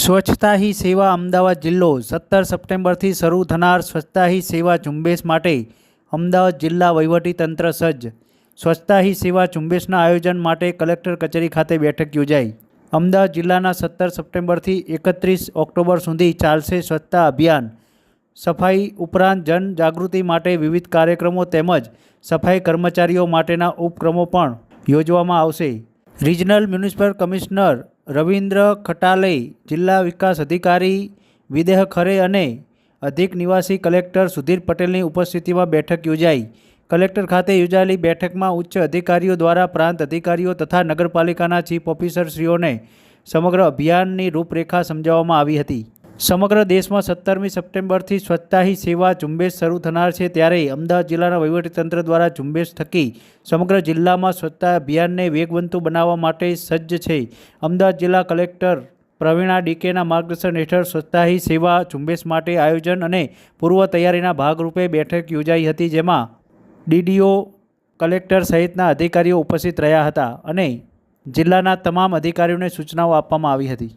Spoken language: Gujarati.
સ્વચ્છતા હી સેવા અમદાવાદ જિલ્લો સત્તર સપ્ટેમ્બરથી શરૂ થનાર સ્વચ્છતા હી સેવા ઝુંબેશ માટે અમદાવાદ જિલ્લા વહીવટીતંત્ર સજ્જ. સ્વચ્છતા હી સેવા ઝુંબેશના આયોજન માટે કલેક્ટર કચેરી ખાતે બેઠક યોજાઈ. અમદાવાદ જિલ્લાના સત્તર સપ્ટેમ્બરથી એકત્રીસ ઓક્ટોબર સુધી ચાલશે સ્વચ્છતા અભિયાન. સફાઈ ઉપરાંત જનજાગૃતિ માટે વિવિધ કાર્યક્રમો તેમજ સફાઈ કર્મચારીઓ માટેના ઉપક્રમો પણ યોજવામાં આવશે. Regional municipal commissioner Ravindra Khatale જિલ્લા વિકાસ અધિકારી વિદેહ ખરે અને અધિક નિવાસી કલેક્ટર સુધીર પટેલની ઉપસ્થિતિમાં બેઠક યોજાઈ. કલેક્ટર ખાતે યોજાયેલી બેઠકમાં ઉચ્ચ અધિકારીઓ દ્વારા પ્રાંત અધિકારીઓ તથા નગરપાલિકાના ચીફ ઓફિસરશ્રીઓને સમગ્ર અભિયાનની રૂપરેખા સમજાવવામાં આવી હતી. સમગ્ર દેશમાં સત્તરમી સપ્ટેમ્બરથી સ્વચ્છતા હી સેવા ઝુંબેશ શરૂ થનાર છે ત્યારે અમદાવાદ જિલ્લાના વહીવટીતંત્ર દ્વારા ઝુંબેશ થકી સમગ્ર જિલ્લામાં સ્વચ્છતા અભિયાનને વેગવંતુ બનાવવા માટે સજ્જ છે. અમદાવાદ જિલ્લા કલેક્ટર પ્રવીણા ડીકેના માર્ગદર્શન હેઠળ સ્વચ્છતા હી સેવા ઝુંબેશ માટે આયોજન અને પૂર્વ તૈયારીના ભાગરૂપે બેઠક યોજાઈ હતી, જેમાં ડીડીઓ કલેક્ટર સહિતના અધિકારીઓ ઉપસ્થિત રહ્યા હતા અને જિલ્લાના તમામ અધિકારીઓને સૂચનાઓ આપવામાં આવી હતી.